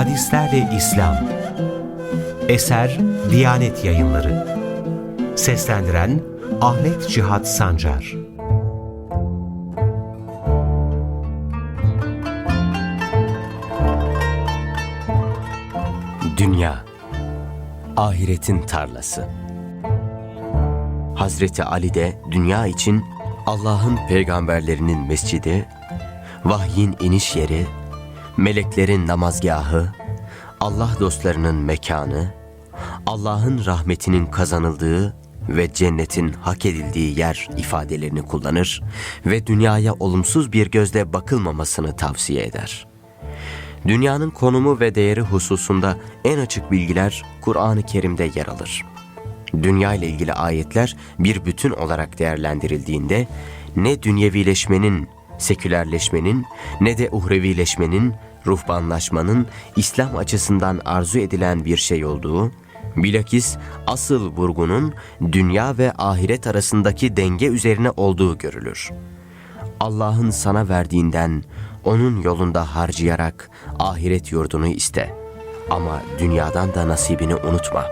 Hadislerle İslam. Eser Diyanet Yayınları. Seslendiren Ahmet Cihat Sancar. Dünya. Ahiretin tarlası. Hazreti Ali de dünya için Allah'ın peygamberlerinin mescidi, vahyin iniş yeri, meleklerin namazgahı, Allah dostlarının mekanı, Allah'ın rahmetinin kazanıldığı ve cennetin hak edildiği yer ifadelerini kullanır ve dünyaya olumsuz bir gözle bakılmamasını tavsiye eder. Dünyanın konumu ve değeri hususunda en açık bilgiler Kur'an-ı Kerim'de yer alır. Dünya ile ilgili ayetler bir bütün olarak değerlendirildiğinde ne dünyevileşmenin, sekülerleşmenin ne de uhrevileşmenin, ruhbanlaşmanın İslam açısından arzu edilen bir şey olduğu, bilakis asıl vurgunun dünya ve ahiret arasındaki denge üzerine olduğu görülür. Allah'ın sana verdiğinden onun yolunda harcayarak ahiret yurdunu iste. Ama dünyadan da nasibini unutma.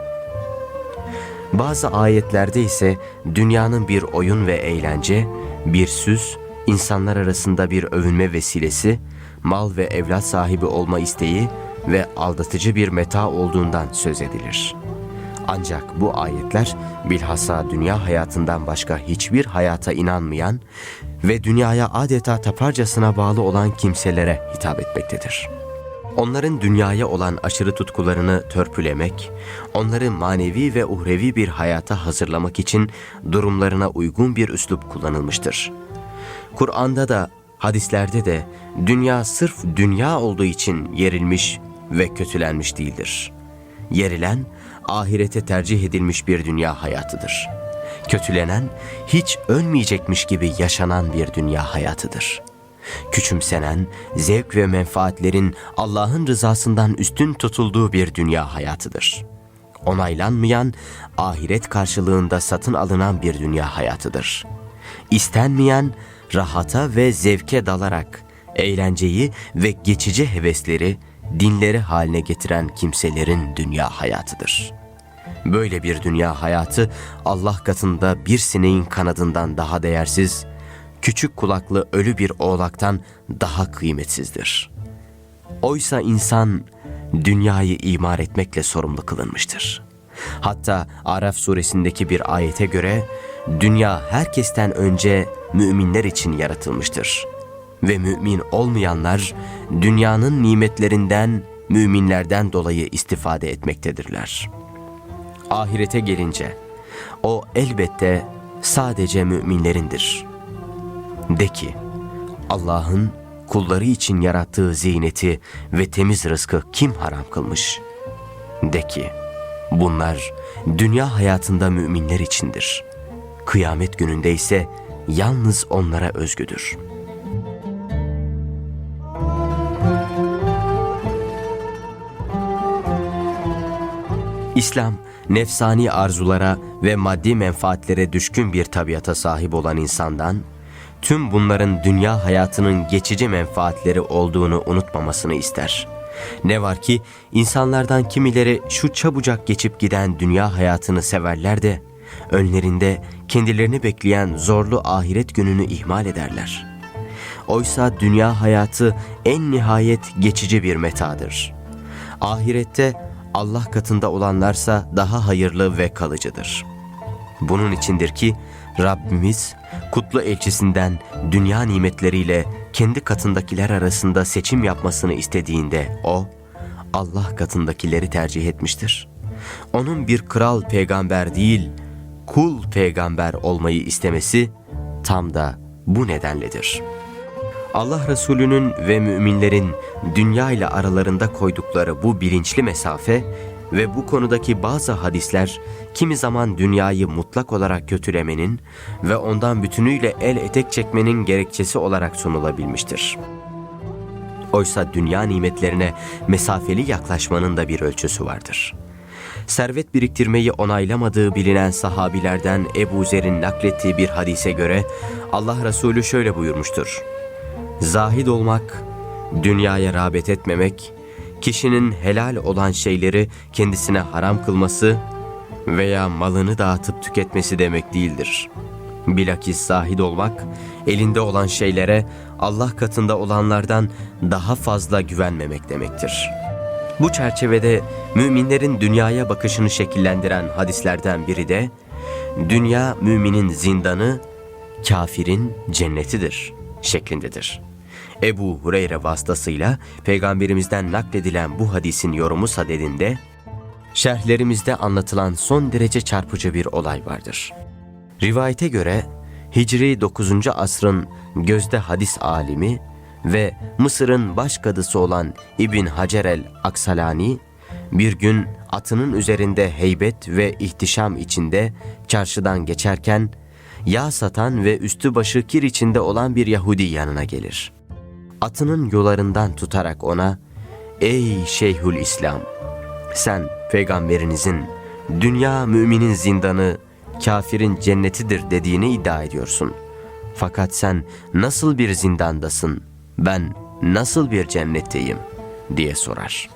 Bazı ayetlerde ise dünyanın bir oyun ve eğlence, bir süs, insanlar arasında bir övünme vesilesi, mal ve evlat sahibi olma isteği ve aldatıcı bir meta olduğundan söz edilir. Ancak bu ayetler bilhassa dünya hayatından başka hiçbir hayata inanmayan ve dünyaya adeta taparcasına bağlı olan kimselere hitap etmektedir. Onların dünyaya olan aşırı tutkularını törpülemek, onları manevi ve uhrevi bir hayata hazırlamak için durumlarına uygun bir üslup kullanılmıştır. Kur'an'da da, hadislerde de dünya sırf dünya olduğu için yerilmiş ve kötülenmiş değildir. Yerilen, ahirete tercih edilmiş bir dünya hayatıdır. Kötülenen, hiç ölmeyecekmiş gibi yaşanan bir dünya hayatıdır. Küçümsenen, zevk ve menfaatlerin Allah'ın rızasından üstün tutulduğu bir dünya hayatıdır. Onaylanmayan, ahiret karşılığında satın alınan bir dünya hayatıdır. İstenmeyen, rahata ve zevke dalarak eğlenceyi ve geçici hevesleri dinleri haline getiren kimselerin dünya hayatıdır. Böyle bir dünya hayatı Allah katında bir sineğin kanadından daha değersiz, küçük kulaklı ölü bir oğlaktan daha kıymetsizdir. Oysa insan dünyayı imar etmekle sorumlu kılınmıştır. Hatta Araf suresindeki bir ayete göre dünya herkesten önce müminler için yaratılmıştır. Ve mümin olmayanlar dünyanın nimetlerinden müminlerden dolayı istifade etmektedirler. Ahirete gelince o elbette sadece müminlerindir. De ki Allah'ın kulları için yarattığı ziyneti ve temiz rızkı kim haram kılmış? De ki bunlar dünya hayatında müminler içindir. Kıyamet gününde ise yalnız onlara özgüdür. İslam, nefsani arzulara ve maddi menfaatlere düşkün bir tabiata sahip olan insandan, tüm bunların dünya hayatının geçici menfaatleri olduğunu unutmamasını ister. Ne var ki insanlardan kimileri şu çabucak geçip giden dünya hayatını severler de, önlerinde kendilerini bekleyen zorlu ahiret gününü ihmal ederler. Oysa dünya hayatı en nihayet geçici bir metadır. Ahirette Allah katında olanlarsa daha hayırlı ve kalıcıdır. Bunun içindir ki Rabbimiz kutlu elçisinden dünya nimetleriyle kendi katındakiler arasında seçim yapmasını istediğinde o Allah katındakileri tercih etmiştir. Onun bir kral peygamber değil, kul peygamber olmayı istemesi tam da bu nedenledir. Allah Resulü'nün ve müminlerin dünya ile aralarında koydukları bu bilinçli mesafe ve bu konudaki bazı hadisler kimi zaman dünyayı mutlak olarak kötülemenin ve ondan bütünüyle el etek çekmenin gerekçesi olarak sunulabilmiştir. Oysa dünya nimetlerine mesafeli yaklaşmanın da bir ölçüsü vardır. Servet biriktirmeyi onaylamadığı bilinen sahabilerden Ebu Zer'in naklettiği bir hadise göre Allah Resulü şöyle buyurmuştur. Zahid olmak, dünyaya rağbet etmemek, kişinin helal olan şeyleri kendisine haram kılması veya malını dağıtıp tüketmesi demek değildir. Bilakis zahid olmak, elinde olan şeylere Allah katında olanlardan daha fazla güvenmemek demektir. Bu çerçevede müminlerin dünyaya bakışını şekillendiren hadislerden biri de, dünya müminin zindanı, kafirin cennetidir şeklindedir. Ebu Hureyre vasıtasıyla peygamberimizden nakledilen bu hadisin yorumu sadedinde, şerhlerimizde anlatılan son derece çarpıcı bir olay vardır. Rivayete göre Hicri 9. asrın gözde hadis alimi ve Mısır'ın başkadısı olan İbn Hacer el Aksalani bir gün atının üzerinde heybet ve ihtişam içinde çarşıdan geçerken yağ satan ve üstü başı kir içinde olan bir Yahudi yanına gelir. Atının yolarından tutarak ona "Ey Şeyhül İslam, sen peygamberinizin dünya müminin zindanı, kafirin cennetidir dediğini iddia ediyorsun. Fakat sen nasıl bir zindandasın, ben nasıl bir cennetteyim diye sorar.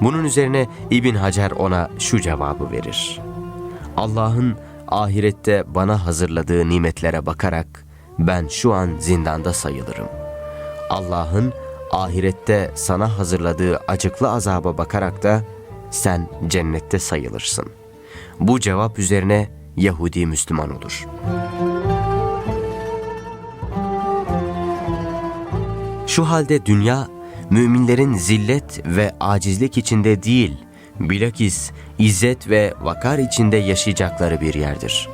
Bunun üzerine İbn Hacer ona şu cevabı verir. Allah'ın ahirette bana hazırladığı nimetlere bakarak ben şu an zindanda sayılırım. Allah'ın ahirette sana hazırladığı acıklı azaba bakarak da sen cennette sayılırsın. Bu cevap üzerine Yahudi Müslüman olur. Şu halde dünya müminlerin zillet ve acizlik içinde değil, bilakis izzet ve vakar içinde yaşayacakları bir yerdir.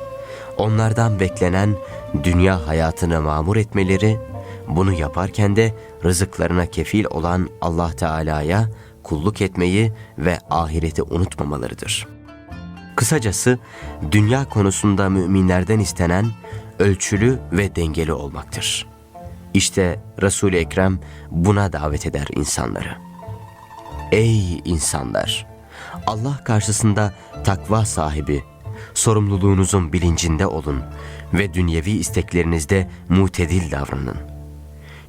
Onlardan beklenen dünya hayatını mamur etmeleri, bunu yaparken de rızıklarına kefil olan Allah Teala'ya kulluk etmeyi ve ahireti unutmamalarıdır. Kısacası dünya konusunda müminlerden istenen ölçülü ve dengeli olmaktır. İşte Resul-i Ekrem buna davet eder insanları. Ey insanlar! Allah karşısında takva sahibi, sorumluluğunuzun bilincinde olun ve dünyevi isteklerinizde mutedil davranın.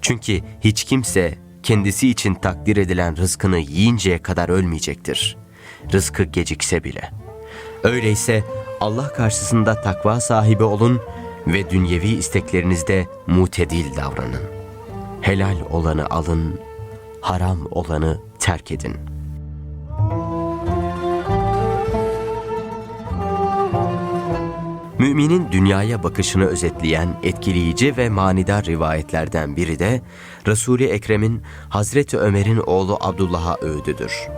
Çünkü hiç kimse kendisi için takdir edilen rızkını yiyinceye kadar ölmeyecektir. Rızkı gecikse bile. Öyleyse Allah karşısında takva sahibi olun ve dünyevi isteklerinizde mutedil davranın. Helal olanı alın, haram olanı terk edin. Müminin dünyaya bakışını özetleyen etkileyici ve manidar rivayetlerden biri de Resul-i Ekrem'in Hazreti Ömer'in oğlu Abdullah'a öğüdüdür.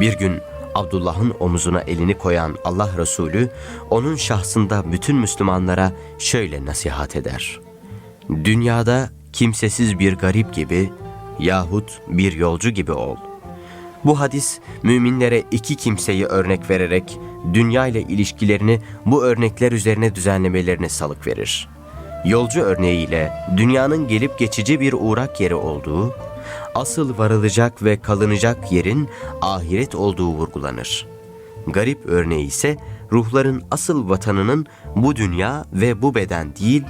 Bir gün Abdullah'ın omuzuna elini koyan Allah Resulü onun şahsında bütün Müslümanlara şöyle nasihat eder. Dünyada kimsesiz bir garip gibi yahut bir yolcu gibi ol. Bu hadis müminlere iki kimseyi örnek vererek dünya ile ilişkilerini bu örnekler üzerine düzenlemelerini salık verir. Yolcu örneğiyle dünyanın gelip geçici bir uğrak yeri olduğu, asıl varılacak ve kalınacak yerin ahiret olduğu vurgulanır. Garip örneği ise ruhların asıl vatanının bu dünya ve bu beden değil,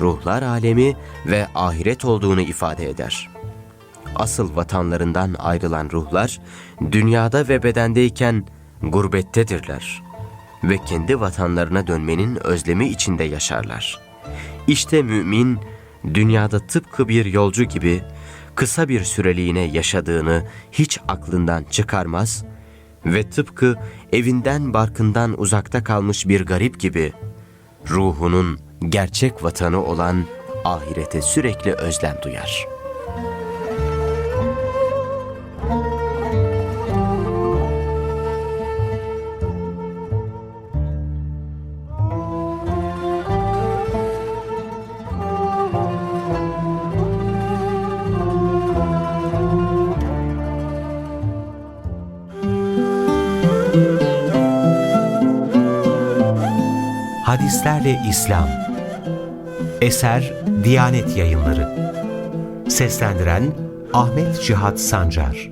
ruhlar alemi ve ahiret olduğunu ifade eder. Asıl vatanlarından ayrılan ruhlar dünyada ve bedendeyken gurbettedirler ve kendi vatanlarına dönmenin özlemi içinde yaşarlar. İşte mümin dünyada tıpkı bir yolcu gibi kısa bir süreliğine yaşadığını hiç aklından çıkarmaz ve tıpkı evinden barkından uzakta kalmış bir garip gibi ruhunun gerçek vatanı olan ahirete sürekli özlem duyar. Hadislerle İslam. Eser Diyanet Yayınları. Seslendiren Ahmet Cihat Sancar